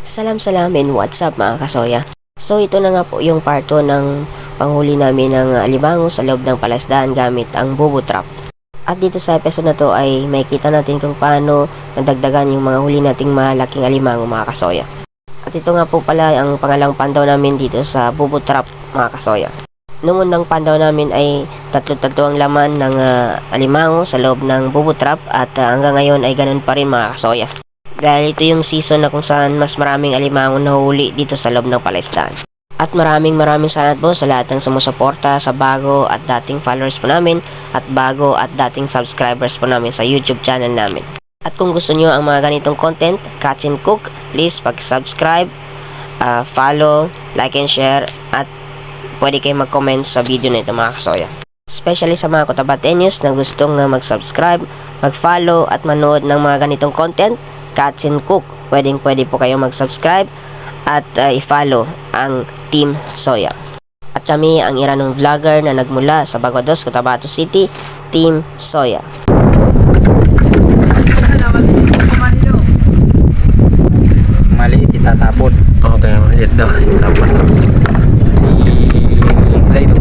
Salam salam and what's up mga kasoya. So ito na nga po yung part 2 ng panghuli namin ng alimango sa loob ng palasdaan gamit ang bubo trap. At dito sa episode na to ay may kita natin kung paano nadagdagan yung mga huli nating malaking alimango mga kasoya. At ito nga po pala ang pangalang pandaw namin dito sa bubo trap mga kasoya. Noong unang pandaw namin ay tatlo-tatlo ang laman ng ah, alimango sa loob ng bubo trap at ah, hanggang ngayon ay ganun pa rin mga kasoya. Dahil ito yung season na kung saan mas maraming alimango nahuli dito sa loob ng Palestina. At maraming maraming salamat po sa lahat ng sumusuporta sa bago at dating followers po namin at bago at dating subscribers po namin sa YouTube channel namin. At kung gusto nyo ang mga ganitong content, Cats and Cook, please pag-subscribe, ah, follow, like and share at pwede kayo mag-comment sa video na ito mga kasoya. Especially sa mga Cotabateños na gustong uh, mag-subscribe, mag-follow at manood ng mga ganitong content, Cats and Cook. Pwedeng pwede po kayo mag-subscribe at uh, i-follow ang Team Soya. At kami ang iranong vlogger na nagmula sa Baguados, Cotabato City, Team Soya. Maliit itatapon. Okay, maliit daw. Dapat. Si Zaido.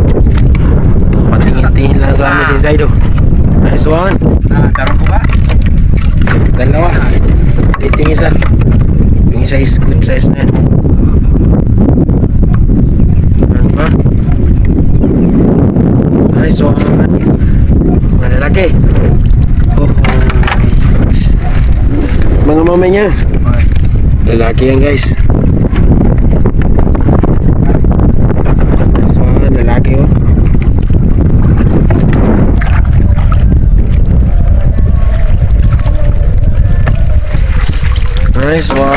Patingin-tingin lang sa amin si Zaido. Nice one. Ah, karon ko ba? Dalawa. Ito yung isa. Is good size na yan. Ano ba? Nice one. Mga lalaki. Oh. Mga mamay niya. Lalaki yan guys. Nice one. Lalaki oh. Nice one.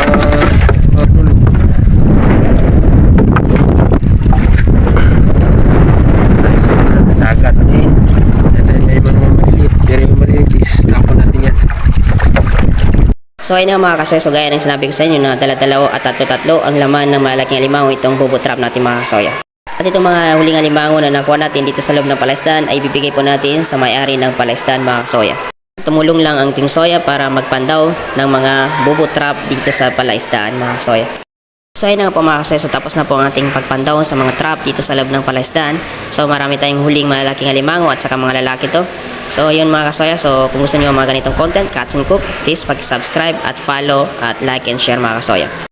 Tulog. Nice one. Dagat din. And then may iba naman maliliit. Pero yung maliliit is tapon natin yan. So ayun nga mga kasoy, so gaya ng sinabi ko sa inyo na dala-dalaw at tatlo-tatlo ang laman ng malaking alimango itong bubo trap natin mga kasoya. At itong mga huling alimango na nakuha natin dito sa loob ng Palestan ay bibigay po natin sa may-ari ng Palestan mga kasoya. Tumulong lang ang Team Soya para magpandaw ng mga bubo trap dito sa Palestan mga kasoya. So ayun na nga po mga kasoy, so tapos na po ang ating pagpandaw sa mga trap dito sa loob ng Palestan. So marami tayong huling malalaking alimango at saka mga lalaki to. So yun mga kasoya, so kung gusto niyo mga ganitong content, Cats and Cook, please pag-subscribe at follow at like and share mga kasoya.